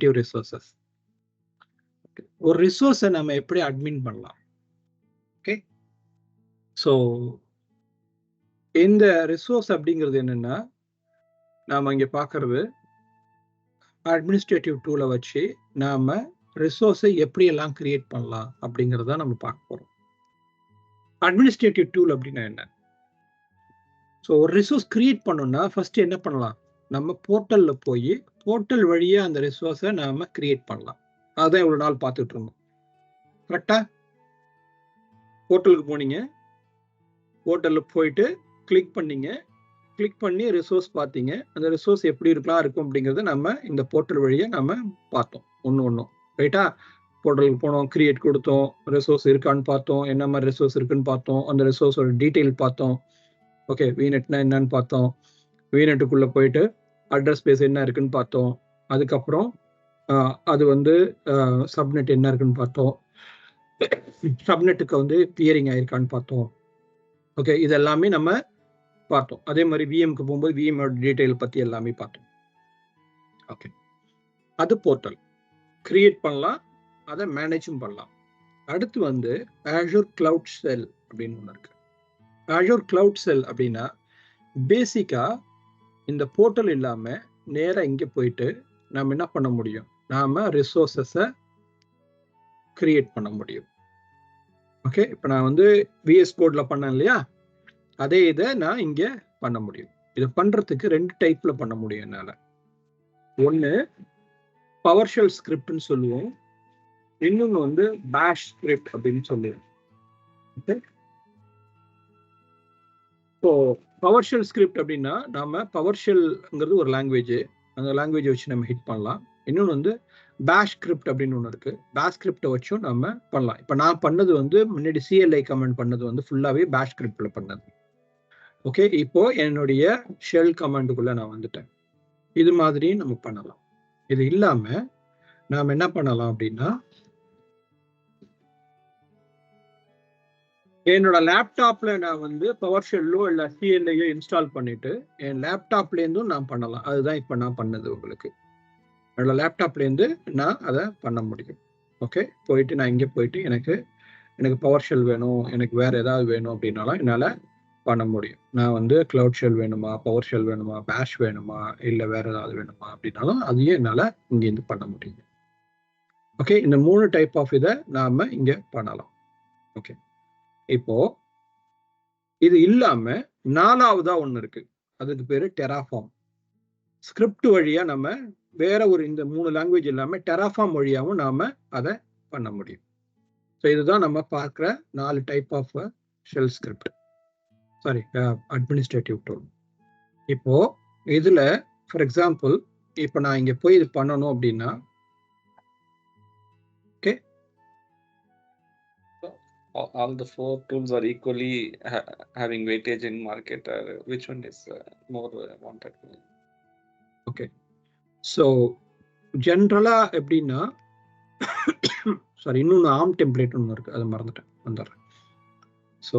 Primitive resources ஒரு ரிசோர்ஸை நம்ம எப்படி அட்மின் பண்ணலாம்? ஓகே ஸோ இந்த ரிசோர்ஸ் அப்படிங்கிறது என்னன்னா நாம இங்க பார்க்கறது அட்மினிஸ்ட்ரேட்டிவ் டூலை வச்சு நாம ரிசோர்ஸை எப்படி எல்லாம் கிரியேட் பண்ணலாம் அப்படிங்கிறத நம்ம பார்க்க போறோம். அட்மினிஸ்ட்ரேட்டிவ் டூல் அப்படின்னா என்ன? ஸோ ஒரு ரிசோர்ஸ் கிரியேட் பண்ணோம்னா ஃபர்ஸ்ட் என்ன பண்ணலாம்? நம்ம போர்ட்டலில் போய் போர்ட்டல் வழியே அந்த ரிசோர்ஸை நாம் கிரியேட் பண்ணலாம். அதுதான் இவ்வளோ நாள் பார்த்துட்டு இருந்தோம். கரெக்டா போர்ட்டலுக்கு போனீங்க. போர்ட்டலில் போயிட்டு கிளிக் பண்ணீங்க. கிளிக் பண்ணி ரிசோர்ஸ் பார்த்தீங்க. அந்த ரிசோர்ஸ் எப்படி இருக்கலாம் இருக்கும் அப்படிங்கறத நம்ம இந்த போர்ட்டல் வழியை நம்ம பார்த்தோம். ஒன்று ஒன்றும் ரைட்டா போர்ட்டலுக்கு போனோம் கிரியேட் கொடுத்தோம். ரிசோர்ஸ் இருக்கான்னு பார்த்தோம். என்ன மாதிரி ரிசோர்ஸ் இருக்குன்னு பார்த்தோம். அந்த ரிசோர்ஸோட டீட்டெயில் பார்த்தோம். ஓகே வீநெட்னா என்னன்னு பார்த்தோம். வீநெட்டுக்குள்ளே போயிட்டு அட்ரஸ் பேஸ் என்ன இருக்குன்னு பார்த்தோம். அதுக்கப்புறம் அது வந்து சப்நெட் என்ன இருக்குன்னு பார்த்தோம். சப்நெட்டுக்கு வந்து பியரிங் ஆயிருக்கான்னு பார்த்தோம். ஓகே இது எல்லாமே நம்ம பார்த்தோம். அதே மாதிரி விஎம்க்கு போகும்போது விஎம்மோட டீட்டெயில் பற்றி எல்லாமே பார்த்தோம். ஓகே அது போர்ட்டல் கிரியேட் பண்ணலாம். அதை மேனேஜும் பண்ணலாம். அடுத்து வந்து ஆஷூர் கிளவுட் செல் அப்படின்னு ஒன்று இருக்கு. ஆஷூர் கிளவுட் செல் அப்படின்னா பேசிக்காக இந்த போர்ட்டல் இல்லாமல் நேராக இங்கே போயிட்டு நாம் என்ன பண்ண முடியும்? நாம ரிசோர்சஸை கிரியேட் பண்ண முடியும். ஓகே இப்போ நான் வந்து விஎஸ் கோடில் பண்ணேன் இல்லையா? அதே இதை நான் இங்கே பண்ண முடியும். இதை பண்ணுறதுக்கு ரெண்டு டைப்பில் பண்ண முடியும் என்னால். ஒன்னு பவர்ஷெல் ஸ்கிரிப்ட்னு சொல்லுவோம். இன்னொன்று வந்து பேஷ் ஸ்கிரிப்ட் அப்படின்னு சொல்லுவோம். Okay so power shell script அப்படின்னா நாம பவர்ஷெல்ங்கிறது ஒரு லாங்குவேஜ் அந்த லாங்குவேஜை வச்சு நம்ம ஹிட் பண்ணலாம். இன்னொன்று வந்து பேஷ் ஸ்கிரிப்ட் அப்படின்னு ஒன்று இருக்குது பேஷ் ஸ்கிரிப்டை வச்சும் நம்ம பண்ணலாம். இப்போ நான் பண்ணது வந்து முன்னாடி சிஎல்ஐ கமெண்ட் பண்ணது வந்து ஃபுல்லாகவே பேஷ் ஸ்கிரிப்டில் பண்ணது. ஓகே இப்போ என்னுடைய ஷெல் கமெண்டுக்குள்ளே நான் வந்துட்டேன். இது மாதிரி நம்ம பண்ணலாம். இது இல்லாமல் நாம் என்ன பண்ணலாம் அப்படின்னா என்னோட லேப்டாப்ல நான் வந்து பவர் ஷெல்லோ இல்ல சிஎல்ஐயோ இன்ஸ்டால் பண்ணிட்டு என் லேப்டாப்ல இருந்தும் நான் பண்ணலாம். அதுதான் இப்ப நான் பண்ணது உங்களுக்கு. என்னோட லேப்டாப்ல இருந்து நான் அதை பண்ண முடியும். ஓகே போயிட்டு நான் இங்கே போயிட்டு எனக்கு எனக்கு பவர் ஷெல் வேணும் எனக்கு வேற ஏதாவது வேணும் அப்படின்னாலும் என்னால பண்ண முடியும். நான் வந்து கிளவுட் ஷெல் வேணுமா பவர் ஷெல் வேணுமா பேஷ் வேணுமா இல்லை வேற ஏதாவது வேணுமா அப்படின்னாலும் அதையும் என்னால் இங்கேருந்து பண்ண முடியும். ஓகே இந்த மூணு டைப் ஆஃப் இதை நாம இங்க பண்ணலாம். ஓகே இப்போ இது இல்லாம நாலாவதா ஒண்ணு இருக்கு. அதுக்கு பேரு டெராஃபார்ம் ஸ்கிரிப்ட் வழியா நம்ம வேற ஒரு இந்த மூணு லாங்குவேஜ் இல்லாம டெராஃபார்ம் வழியாவும் நாம அதை பண்ண முடியும். ஸோ இதுதான் நம்ம பார்க்குற நாலு type of shell script sorry administrative tool இப்போ இதுல ஃபார் எக்ஸாம்பிள் இப்போ நான் இங்க போய் இது பண்ணணும் அப்படின்னா all all the four tools are equally ha- having weightage in market. Uh, which one is uh, more uh, wanted? Okay so ஜென்ரலா எப்படின்னா சாரி இன்னொன்று ஆம் டெம்ப்ளேட் ஒன்று இருக்குது அதை மறந்துட்டேன். வந்துடுறேன். ஸோ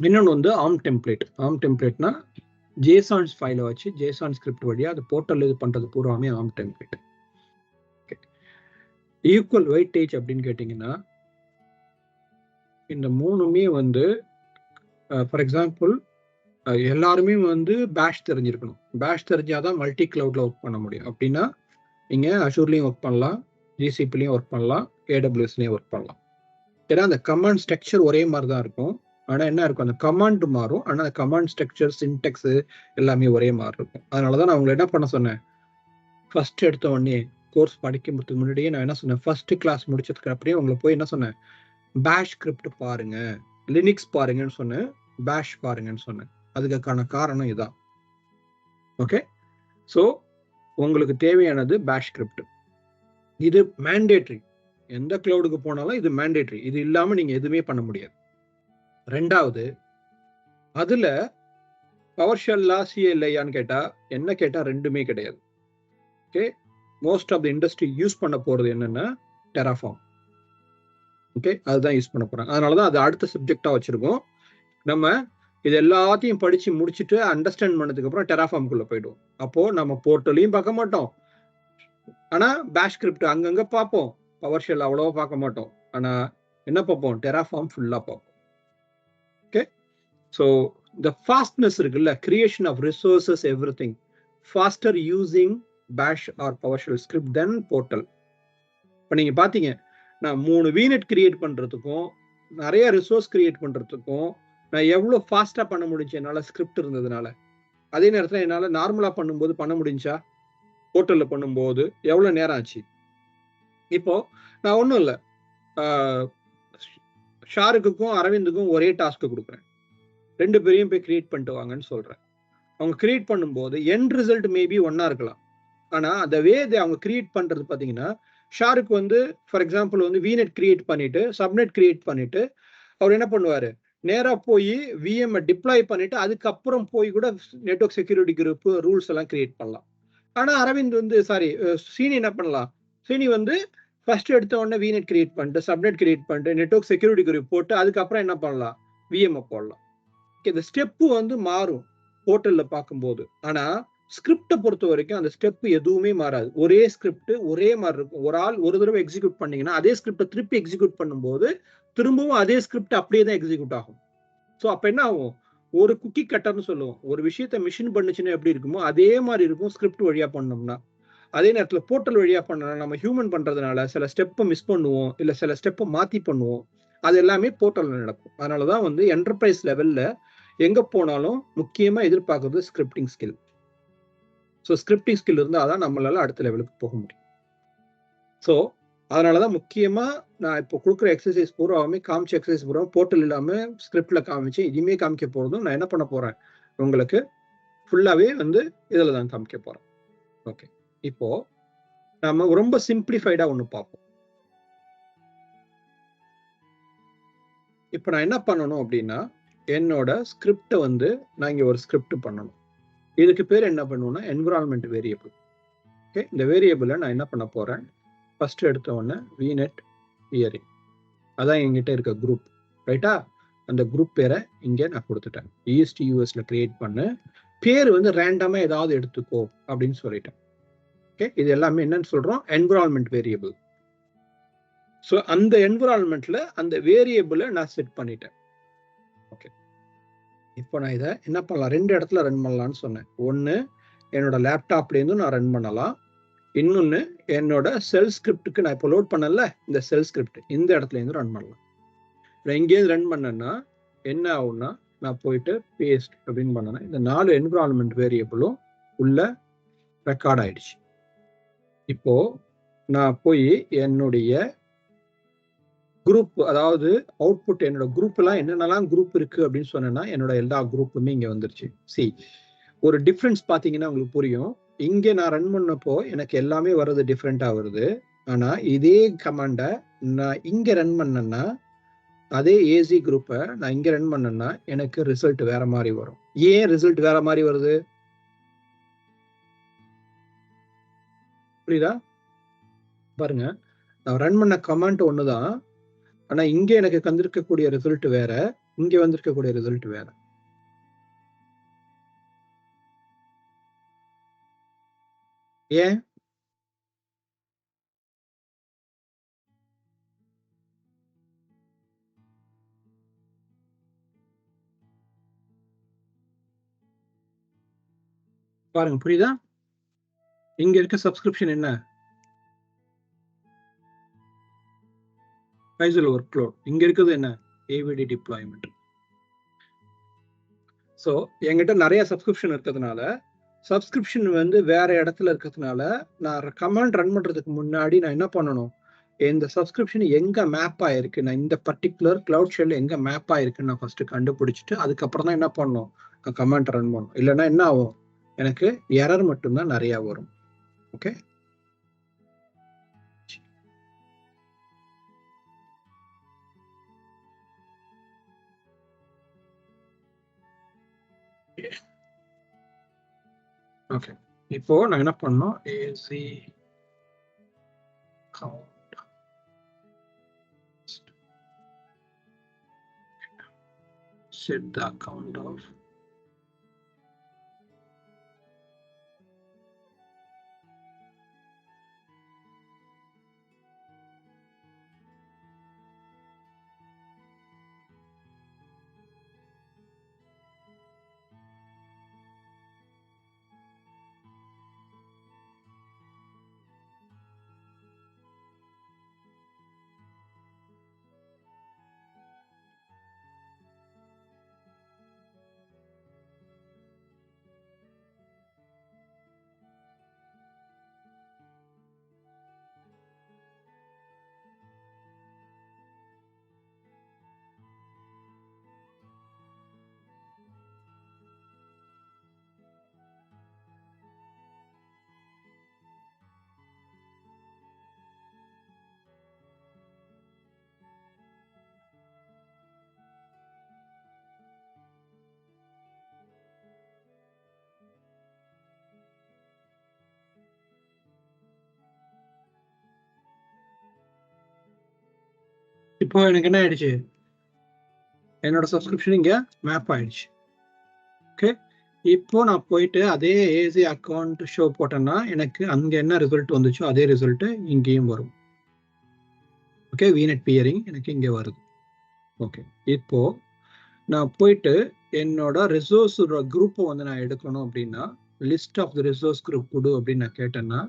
இன்னொன்று வந்து ஆம் டெம்ப்ளேட் ஆம் டெம்ப்ளேட்னா ஜேசான்ஸ் ஃபைலை வச்சு ஜேசான் ஸ்கிரிப்ட் வழியாக அது போர்ட்டல் இது பண்ணுறது பூராமே ஆம் டெம்ப்ளேட் ஓகே ஈக்குவல் வெயிட்டேஜ் அப்படின்னு கேட்டிங்கன்னா இந்த மூணுமே வந்து ஃபார் எக்ஸாம்பிள் எல்லாருமே வந்து பேஷ் தெரிஞ்சிருக்கணும். பேஷ் தெரிஞ்சாதான் மல்டி கிளவுட்ல ஒர்க் பண்ண முடியும். அப்படின்னா நீங்க அஷூர்லயும் ஒர்க் பண்ணலாம் ஜிசிபிலையும் ஒர்க் பண்ணலாம் ஏடபிள்யூஎஸ்லயும் ஒர்க் பண்ணலாம். ஏன்னா அந்த கமாண்ட் ஸ்ட்ரக்சர் ஒரே மாதிரி தான் இருக்கும். ஆனால் என்ன இருக்கும்? அந்த கமாண்ட் மாறும். ஆனால் அந்த கமாண்ட் ஸ்ட்ரக்சர் சின்டெக்ஸ் எல்லாமே ஒரே மாதிரி இருக்கும். அதனால தான் நான் உங்களை என்ன பண்ண சொன்னேன்? ஃபர்ஸ்ட் எடுத்த உடனே கோர்ஸ் படிக்கிறதுக்கு முன்னாடியே நான் என்ன சொன்னேன்? ஃபர்ஸ்ட் கிளாஸ் முடிச்சதுக்கு அப்படியே உங்களை போய் என்ன சொன்னேன்? பேஷ் ஸ்கிரிப்ட் பாருங்க. லினிக்ஸ் பாருங்கன்னு சொன்னேன். பேஷ் பாருங்கன்னு சொன்னேன். அதுக்கான காரணம் இதான். ஓகே ஸோ உங்களுக்கு தேவையானது பேஷ் ஸ்கிரிப்ட் இது மேண்டேட்ரி எந்த கிளவுடுக்கு போனாலும் இது மேண்டேட்ரி இது இல்லாமல் நீங்கள் எதுவுமே பண்ண முடியாது. ரெண்டாவது அதில் பவர் ஷெல்லா சிஎல்ஐயான்னு கேட்டால் என்ன கேட்டால் ரெண்டுமே கிடையாது. Okay most of the industry use பண்ண போகிறது என்னன்னா டெராஃபார்ம் ஓகே? அதுதான் யூஸ் பண்ண போறாங்க. அதனாலதான் அது அடுத்த சப்ஜெக்டா வச்சிருக்கோம். நம்ம இது எல்லாத்தையும் படிச்சு முடிச்சுட்டு அண்டர்ஸ்டாண்ட் பண்ணதுக்கு அப்புறம் டெராஃபார்முக்குள்ள போயிடுவோம். அப்போ நம்ம போர்ட்டலையும் பார்க்க மாட்டோம். ஆனா பேஷ் ஸ்கிரிப்ட் அங்கங்க பார்ப்போம். பவர் ஷெல் அவ்வளவா பார்க்க மாட்டோம். ஆனா என்ன பார்ப்போம்? டெராஃபார்ம் ஃபுல்லா பார்ப்போம். ஓகே? ஸோ இந்த ஃபாஸ்ட்னஸ் இருக்குல்ல? Creation of resources everything faster using bash or power shell script then portal இப்போ நீங்க பாத்தீங்க நான் மூணு வீனட் கிரியேட் பண்ணுறதுக்கும் நிறைய ரிசோர்ஸ் கிரியேட் பண்ணுறதுக்கும் நான் எவ்வளோ ஃபாஸ்ட்டாக பண்ண முடிஞ்சு என்னால் ஸ்கிரிப்ட் இருந்ததுனால. அதே நேரத்தில் என்னால் நார்மலாக பண்ணும்போது பண்ண முடிஞ்சா? ஹோட்டலில் பண்ணும்போது எவ்வளோ நேரம் ஆச்சு? இப்போ நான் ஒன்றும் இல்லை. ஷாருக்குக்கும் அரவிந்துக்கும் ஒரே டாஸ்க்கு கொடுக்குறேன். ரெண்டு பேரையும் போய் கிரியேட் பண்ணிட்டு வாங்கன்னு சொல்கிறேன் அவங்க கிரியேட் பண்ணும்போது எண்ட் ரிசல்ட் மேபி ஒன்றா இருக்கலாம். ஆனால் அந்த வே அவங்க கிரியேட் பண்ணுறது பார்த்தீங்கன்னா ஷாருக்கு வந்து ஃபார் எக்ஸாம்பிள் வந்து விநெட் கிரியேட் பண்ணிட்டு சப்நெட் கிரியேட் பண்ணிட்டு அவர் என்ன பண்ணுவார்? நேராக போய் விஎம் டிப்ளாய் பண்ணிட்டு அதுக்கப்புறம் போய் கூட நெட்ஒர்க் செக்யூரிட்டி குரூப் ரூல்ஸ் எல்லாம் கிரியேட் பண்ணலாம். ஆனால் அரவிந்த் வந்து சாரி சீனி என்ன பண்ணலாம்? சீனி வந்து ஃபர்ஸ்ட் எடுத்த உடனே விநெட் கிரியேட் பண்ணிட்டு சப்நெட் கிரியேட் பண்ணிட்டு நெட்ஒர்க் செக்யூரிட்டி குரூப் போட்டு அதுக்கப்புறம் என்ன பண்ணலாம்? விஎம்ஐ போடலாம். இந்த ஸ்டெப்பு வந்து மாறும் போர்ட்டலில் பார்க்கும்போது. ஆனால் ஸ்கிரிப்டை பொறுத்த வரைக்கும் அந்த ஸ்டெப் எதுவுமே மாறாது. ஒரே ஸ்கிரிப்ட் ஒரே மாதிரி இருக்கும். ஒரு ஆள் ஒரு தடவை எக்ஸிக்யூட் பண்ணீங்கன்னா அதே ஸ்கிரிப்டை திருப்பி எக்ஸிக்யூட் பண்ணும்போது திரும்பவும் அதே ஸ்கிரிப்ட் அப்படியே தான் எக்ஸிக்யூட் ஆகும். ஸோ அப்போ என்ன ஆகும்? ஒரு குக்கி கட்டர்னு சொல்லுவோம். ஒரு விஷயத்த மிஷின் பண்ணுச்சுன்னா எப்படி இருக்குமோ அதே மாதிரி இருக்கும் ஸ்கிரிப்ட் வழியா பண்ணோம்னா. அதே நேரத்தில் போர்ட்டல் வழியா பண்ணோம்னா நம்ம ஹியூமன் பண்றதுனால சில ஸ்டெப்பை மிஸ் பண்ணுவோம் இல்லை சில ஸ்டெப்பை மாத்தி பண்ணுவோம். அது எல்லாமே போர்ட்டல்ல நடக்கும். அதனால தான் வந்து என்டர்பிரைஸ் லெவல்ல எங்க போனாலும் முக்கியமா எதிர்பார்க்கறது scripting skill so scripting skill இருந்தால் தான் நம்மளால அடுத்த லெவலுக்கு போக முடியும். ஸோ அதனால தான் முக்கியமாக நான் இப்போ கொடுக்குற எக்ஸசைஸ் பூராவுமே காமிச்ச எக்ஸசைஸ் பூரா போர்ட்டல் இல்லாமல் ஸ்கிரிப்டில் காமிச்சு இனிமே காமிக்க போகிறதும் நான் என்ன பண்ண போகிறேன் உங்களுக்கு ஃபுல்லாகவே வந்து இதில் தான் காமிக்க போகிறேன் ஓகே இப்போது நம்ம ரொம்ப சிம்பிளிஃபைடாக ஒன்று பார்ப்போம். இப்போ நான் என்ன பண்ணணும் அப்படின்னா என்னோட ஸ்கிரிப்டை வந்து நான் இங்கே ஒரு ஸ்கிரிப்ட் பண்ணணும். இதுக்கு பேர் என்ன பண்ணுவோம்னா என்விரான்மெண்ட் வேரியபிள் ஓகே இந்த வேரியபிளை நான் என்ன பண்ண போகிறேன் ஃபஸ்ட்டு எடுத்த உடனே விநெட் இயரிங் அதான் என்கிட்ட இருக்க குரூப் ரைட்டா அந்த குரூப் பேரை இங்கே நான் கொடுத்துட்டேன். ஈஸ்ட் யூஎஸ்ல கிரியேட் பண்ணு. பேர் வந்து ரேண்டமாக ஏதாவது எடுத்துக்கோ அப்படின்னு சொல்லிட்டேன். ஓகே இது எல்லாமே என்னன்னு சொல்கிறோம் என்விரான்மெண்ட் வேரியபிள் ஸோ அந்த என்விரான்மெண்ட்டில் அந்த வேரியபிளை நான் செட் பண்ணிட்டேன். ஓகே இப்போ நான் இதை என்ன பண்ணலாம்? ரெண்டு இடத்துல ரன் பண்ணலாம்னு சொன்னேன். ஒன்று என்னோட லேப்டாப்லேருந்து நான் ரன் பண்ணலாம். இன்னொன்று என்னோட செல் ஸ்கிரிப்டுக்கு நான் இப்போ லோட் பண்ணல இந்த செல் ஸ்கிரிப்ட் இந்த இடத்துலேருந்து ரன் பண்ணலாம். நான் எங்கேயிருந்து ரன் பண்ணேன்னா என்ன ஆகும்னா நான் போயிட்டு பேஸ்ட் அப்படின்னு பண்ணேன்னா இந்த நாலு என்விரான்மெண்ட் வேரியபிளும் உள்ள ரெக்கார்ட் ஆயிடுச்சு. இப்போ நான் போய் என்னுடைய குரூப் அதாவது அவுட்புட் என்னோட குரூப் எல்லாம் என்னென்னலாம் குரூப் இருக்கு அப்படின்னு சொன்னேன்னா என்னோட எல்லா குரூப்புமே இங்க வந்துருச்சு. சி ஒரு டிஃப்ரென்ஸ் பாத்தீங்கன்னா உங்களுக்கு புரியும். இங்க நான் ரன் பண்ணப்போ எனக்கு எல்லாமே வர்றது டிஃப்ரெண்டா வருது. ஆனா இதே கமாண்டை நான் இங்க ரன் பண்ணேன்னா அதே ஏசி குரூப்பை நான் இங்க ரன் பண்ணேன்னா எனக்கு ரிசல்ட் வேற மாதிரி வரும். ஏன் ரிசல்ட் வேற மாதிரி வருது? புரியுதா? பாருங்க. நான் ரன் பண்ண கமாண்ட் ஒண்ணுதான் ஆனா இங்க எனக்கு வந்திருக்கக்கூடிய ரிசல்ட் வேற இங்க வந்திருக்கக்கூடிய ரிசல்ட் வேற. ஏன்? பாருங்க புரியுதா? இங்க இருக்க சப்ஸ்கிரிப்ஷன் என்ன? கைசல் ஒர்க் லோட் இங்க இருக்குது என்ன? ஏவிடி டிப்ளாய்மெண்ட் ஸோ என்கிட்ட நிறைய சப்ஸ்கிரிப்ஷன் இருக்கிறதுனால சப்ஸ்கிரிப்ஷன் வந்து வேற இடத்துல இருக்கிறதுனால நான் கமாண்ட் ரன் பண்றதுக்கு முன்னாடி நான் என்ன பண்ணணும்? இந்த சப்ஸ்கிரிப்ஷன் எங்க மேப் ஆயிருக்கு? நான் இந்த பர்டிகுலர் கிளவுட் ஷெல் எங்க மேப் ஆயிருக்குன்னு நான் ஃபர்ஸ்ட் கண்டுபிடிச்சிட்டு அதுக்கப்புறம் தான் என்ன பண்ணணும்? நான் ரன் பண்ணணும். இல்லைன்னா என்ன ஆகும்? எனக்கு எரர் மட்டும்தான் நிறைய வரும். ஓகே ஓகே இப்போ நான் என்ன பண்ணோம் account set the account of இப்போ எனக்கு என்ன ஆயிடுச்சு? என்னோட சப்ஸ்கிரிப்ஷன் இங்கே மேப் ஆயிடுச்சு. ஓகே இப்போ நான் போயிட்டு அதே ஏசி அக்கௌண்ட் ஷோ போட்டேன்னா எனக்கு அங்கே என்ன ரிசல்ட் வந்துச்சோ அதே ரிசல்ட்டு இங்கேயும் வரும். ஓகே வீநெட் பியரிங் எனக்கு இங்கே வருது. ஓகே இப்போ நான் போயிட்டு என்னோட ரிசோர்ஸோட குரூப்பை வந்து நான் எடுக்கணும் அப்படின்னா list of the resource group கொடு அப்படின்னு நான் கேட்டேன்னா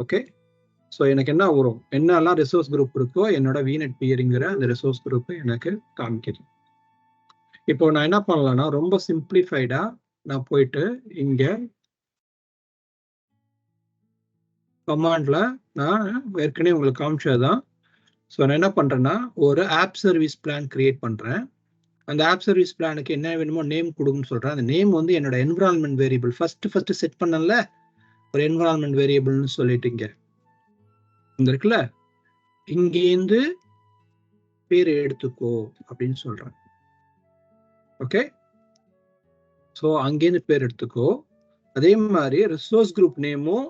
ஓகே ஸோ எனக்கு என்ன வரும்? என்னெல்லாம் ரிசோர்ஸ் குரூப் இருக்கோ என்னோட வீநெட் பியரிங்கிற அந்த ரிசோர்ஸ் குரூப் எனக்கு காமிக்குது. இப்போ நான் என்ன பண்ணலாம்னா ரொம்ப சிம்பிளிஃபைடா நான் போயிட்டு இங்க கமாண்ட்ல நான் ஏற்கனவே உங்களுக்கு காமிச்சதுதான். ஸோ நான் என்ன பண்றேன்னா ஒரு ஆப் சர்வீஸ் பிளான் கிரியேட் பண்றேன். அந்த ஆப் சர்வீஸ் பிளானுக்கு என்ன வேணுமோ நேம் கொடுங்கன்னு சொல்றேன். அந்த நேம் வந்து என்னோட environment variable first first set பண்ணல ஒரு என்விரான்மெண்ட் வேரியபிள்னு சொல்லிட்டு இங்கே. இருக்குல்ல? இங்கேருந்து பேர் எடுத்துக்கோ அப்படின்னு சொல்றேன். ஓகே? ஸோ அங்கேருந்து பேர் எடுத்துக்கோ. அதே மாதிரி ரிசோர்ஸ் குரூப் நேமும்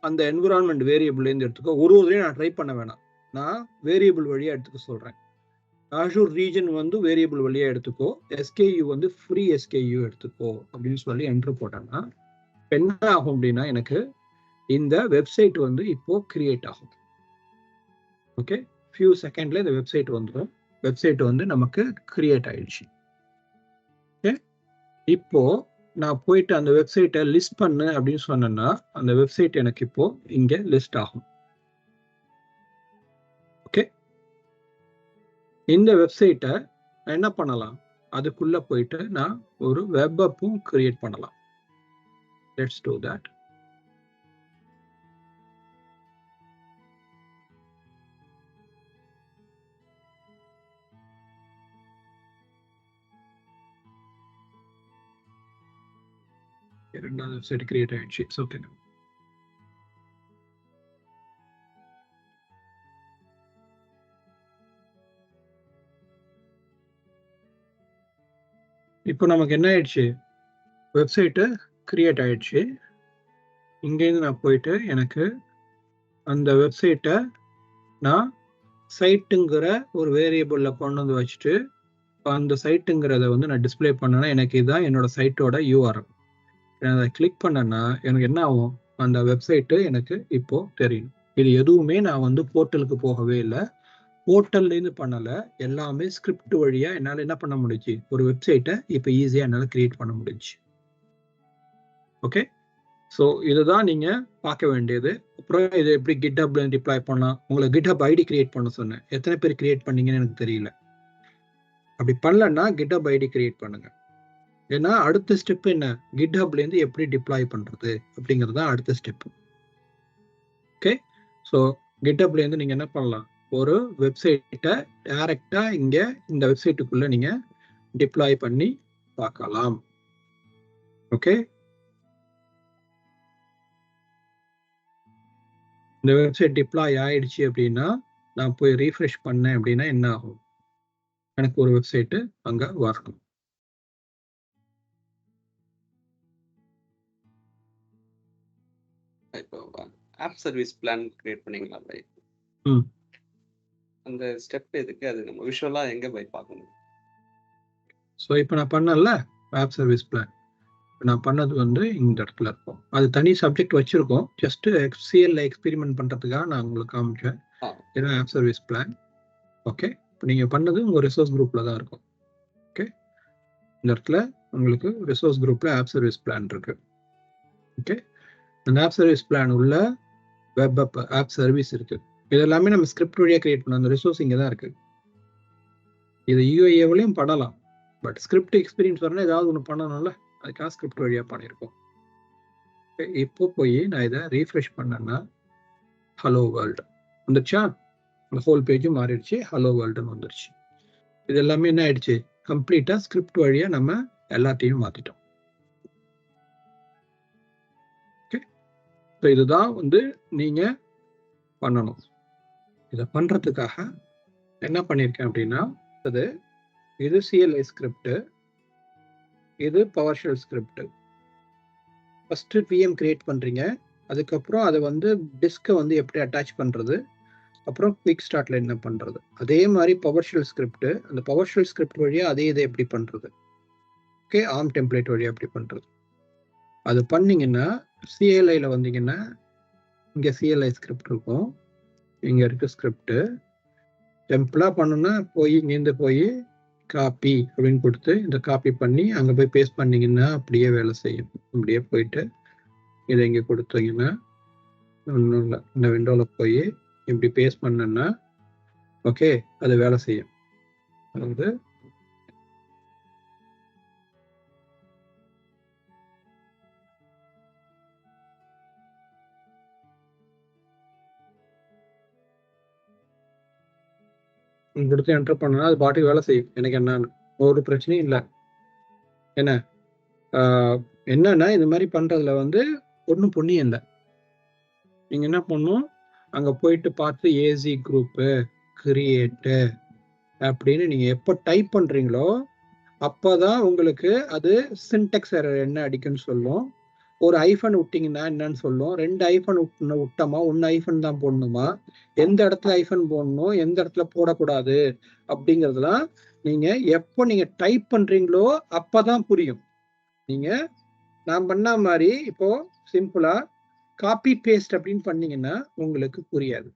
அந்த என்விரான்மெண்ட் வேரியபிள்லேருந்து எடுத்துக்கோ. ஒரு ஒரு நான் ட்ரை பண்ண வேணாம். நான் வேரியபிள் வழியாக எடுத்துக்க சொல்கிறேன் ஆஷூர் ரீஜன் வந்து வேரியபிள் வழியாக எடுத்துக்கோ. எஸ்கேயு வந்து ஃப்ரீ எஸ்கேயு எடுத்துக்கோ அப்படின்னு சொல்லி என்ட்ரு போட்டேன்னா என்ன ஆகும் அப்படின்னா எனக்கு இந்த வெப்சைட் வந்து இப்போ கிரியேட் ஆகும். ஓகே ஃபியூ செகண்ட்ல இந்த வெப்சைட் வந்துடும் வெப்சைட் வந்து நமக்கு கிரியேட் ஆயிடுச்சு. ஓகே இப்போ நான் போயிட்டு அந்த வெப்சைட்டை லிஸ்ட் பண்ணு அப்படின்னு சொன்னேன்னா அந்த வெப்சைட் எனக்கு இப்போ இங்க லிஸ்ட் ஆகும். ஓகே இந்த வெப்சைட்டை நான் என்ன பண்ணலாம்? அதுக்குள்ள போயிட்டு நான் ஒரு வெப் அப்பும் கிரியேட் பண்ணலாம். லெட்ஸ் டூ தட் இரண்டாவது வெப்சைட் கிரியேட் ஆயிடுச்சு. இட்ஸ் ஓகே இப்போ நமக்கு என்ன ஆயிடுச்சு? வெப்சைட்டு கிரியேட் ஆயிடுச்சு. இங்கேருந்து நான் போயிட்டு எனக்கு அந்த வெப்சைட்டை நான் சைட்டுங்கிற ஒரு வேரியபிளில் கொண்டு வந்து வச்சுட்டு அந்த சைட்டுங்கிறத வந்து நான் டிஸ்பிளே பண்ணேன்னா எனக்கு இதுதான் என்னோட சைட்டோட யூஆர்எல் நான் அதை கிளிக் பண்ணேன்னா எனக்கு என்ன ஆகும்? அந்த வெப்சைட்டு எனக்கு இப்போ தெரியும். இது எதுவுமே நான் வந்து போர்ட்டலுக்கு போகவே இல்லை. போர்ட்டல்லேருந்து பண்ணலை. எல்லாமே ஸ்கிரிப்ட் வழியாக என்னால் என்ன பண்ண முடிஞ்சு ஒரு வெப்சைட்டை இப்போ ஈஸியாக என்னால் கிரியேட் பண்ண முடிஞ்சு ஓகே ஸோ இதுதான் நீங்கள் பார்க்க வேண்டியது. அப்புறம் இது எப்படி கிட்ஹப்ல டிப்ளாய் பண்ணலாம்? உங்களை கிட்ஹப் ஐடி கிரியேட் பண்ண சொன்னேன். எத்தனை பேர் கிரியேட் பண்ணீங்கன்னு எனக்கு தெரியல. அப்படி பண்ணலன்னா கிட்ஹப் ஐடி கிரியேட் பண்ணுங்கள் ஏன்னா அடுத்த ஸ்டெப் என்ன? கிட்ஹப்ல இருந்து எப்படி டிப்ளாய் பண்றது? அப்படிங்கிறது தான் அடுத்த ஸ்டெப் ஓகே ஸோ கிட்ஹப்ல இருந்து நீங்க என்ன பண்ணலாம்? ஒரு வெப்சைட்டை டைரக்டா இங்க இந்த வெப்சைட்டுக்குள்ள நீங்க டிப்ளாய் பண்ணி பார்க்கலாம். ஓகே இந்த வெப்சைட் டிப்ளாய் ஆயிடுச்சு அப்படின்னா நான் போய் ரீஃப்ரெஷ் பண்ணேன் அப்படின்னா என்ன ஆகும்? எனக்கு ஒரு வெப்சைட்டு அங்கே வரணும் ஆப் சர்வீஸ் பிளான் கிரியேட் பண்ணீங்களா பை ம். அந்த ஸ்டெப் எதுக்கு? அது நம்ம விஷுவலா எங்க போய் பார்க்கணும்? ஸோ இப்போ நான் பண்ணல ஆப் சர்வீஸ் பிளான் நான் பண்ணது வந்து இந்த இடத்துல இருக்கும். அது தனி சப்ஜெக்ட் வச்சிருக்கோம். ஜஸ்ட் எக்ஸ்சிஎல்ல எக்ஸ்பெரிமெண்ட் பண்றதுக்காக நான் உங்களுக்கு காமிச்சேன். இதுதான் ஆப் சர்வீஸ் பிளான் ஓகே இப்போ நீங்க பண்ணது உங்க ரிசோர்ஸ் குரூப்ல தான் இருக்கும். ஓகே இந்த இடத்துல உங்களுக்கு ரிசோர்ஸ் குரூப்ல ஆப் சர்வீஸ் பிளான் இருக்கு. ஓகே அந்த ஆப் சர்வீஸ் பிளான் உள்ள வெப் அப் ஆப் சர்வீஸ் இருக்கு. இது எல்லாமே நம்ம ஸ்கிரிப்ட் வழியாக கிரியேட் பண்ண அந்த ரிசோர்ஸ் இங்கே தான் இருக்கு. இது யூஐஏவிலையும் பண்ணலாம். பட் ஸ்கிரிப்ட் எக்ஸ்பீரியன்ஸ் வரணும் ஏதாவது ஒன்று பண்ணணும்ல? அதுக்காக ஸ்கிரிப்ட் வழியாக பண்ணியிருக்கோம். இப்போ போய் நான் இதை ரீஃப்ரெஷ் பண்ணேன்னா ஹலோ வேர்ல்டு வந்துருச்சா? அந்த ஹோல் பேஜும் மாறிடுச்சு. ஹலோ வேர்ல்டுன்னு வந்துருச்சு. இது எல்லாமே என்ன ஆயிடுச்சு? கம்ப்ளீட்டாக ஸ்கிரிப்ட் வழியாக நம்ம எல்லாத்தையும் மாற்றிட்டோம் ஸோ இதுதான் வந்து நீங்கள் பண்ணணும். இதை பண்ணுறதுக்காக என்ன பண்ணியிருக்கேன் அப்படின்னா அது இது சிஎல்ஐ ஸ்கிரிப்ட் இது power shell script VM create பண்ணுறீங்க அதுக்கப்புறம் அதை வந்து டிஸ்கை வந்து எப்படி அட்டாச் பண்ணுறது அப்புறம் குவிக் ஸ்டார்ட்ல என்ன பண்ணுறது அதே மாதிரி பவர் ஷெல் ஸ்கிரிப்ட் அந்த பவர் ஷெல் ஸ்கிரிப்ட் வழியாக அதே இதை எப்படி பண்ணுறது ஓகே ஆம் டெம்ப்ளேட் வழியாக எப்படி பண்ணுறது அது பண்ணிங்கன்னா சிஎல்ஐயில் வந்தீங்கன்னா இங்கே சிஎல்ஐ ஸ்கிரிப்ட் இருக்கும். இங்கே இருக்குது ஸ்கிரிப்டு டெம்பிளாக பண்ணணும்னா போய் இங்கேருந்து போய் காப்பி அப்படின்னு கொடுத்து இந்த காப்பி பண்ணி அங்கே போய் பேஸ்ட் பண்ணிங்கன்னா அப்படியே வேலை செய்யும். அப்படியே போயிட்டு இதை இங்கே கொடுத்தீங்கன்னா ஒன்றும் இல்லை. இந்த விண்டோவில் போய் இப்படி பேஸ்ட் பண்ணேன்னா ஓகே அது வேலை செய்யும். அதாவது இங்க எடுத்து என்டர் பண்ணனா அது பாட்டுக்கு வேலை செய்யும். எனக்கு என்னன்னு. ஒரு பிரச்சனையும் இல்லை. என்ன? என்னன்னா இந்த மாதிரி பண்றதுல வந்து ஒன்றும் புண்ணியம் இல்லை. நீங்க என்ன பண்ணும் அங்க போயிட்டு பார்த்து ஏசி குரூப்பு கிரியேட்டு அப்படின்னு நீங்க எப்போ டைப் பண்றீங்களோ அப்பதான் உங்களுக்கு அது சின்டெக்ஸ் எரர் என்ன அடிக்குன்னு சொல்லும். ஒரு ஐஃபன் விட்டீங்கன்னா என்னன்னு சொல்லும்? ரெண்டு ஐஃபன் விட்டோமா? ஒன்னு ஐஃபன் தான் போடணுமா? எந்த இடத்துல ஐஃபன் போடணும்? எந்த இடத்துல போடக்கூடாது? அப்படிங்கிறதுலாம் நீங்க எப்போ நீங்க டைப் பண்றீங்களோ அப்பதான் புரியும். நீங்க நான் பண்ண மாதிரி இப்போ சிம்பிளா காப்பி பேஸ்ட் அப்படின்னு பண்ணீங்கன்னா உங்களுக்கு புரியாது.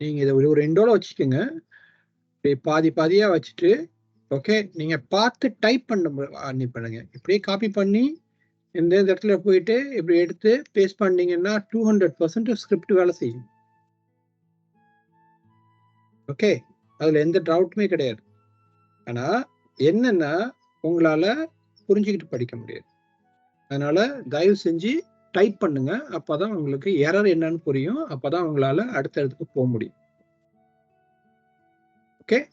நீங்க இதை ஒரு ரெண்டோட வச்சுக்கோங்க. பாதி பாதியா வச்சுட்டு ஓகே நீங்க பார்த்து டைப் பண்ண மு- பண்ணுங்க. இப்படியே காப்பி பண்ணி இந்த இந்த இடத்துல போயிட்டு இப்படி எடுத்து பேஸ்ட் பண்ணீங்கன்னா டூ ஹண்ட்ரட் பர்சன்ட் ஸ்கிரிப்ட் வேலை செய்யும். ஓகே அதுல எந்த டவுட்டுமே கிடையாது. ஆனா என்னன்னா உங்களால புரிஞ்சுக்கிட்டு படிக்க முடியாது. அதனால தயவு செஞ்சு டைப் பண்ணுங்க. அப்பதான் உங்களுக்கு எரர் என்னன்னு புரியும். அப்பதான் உங்களால அடுத்த இடத்துக்கு போக முடியும். ஓகே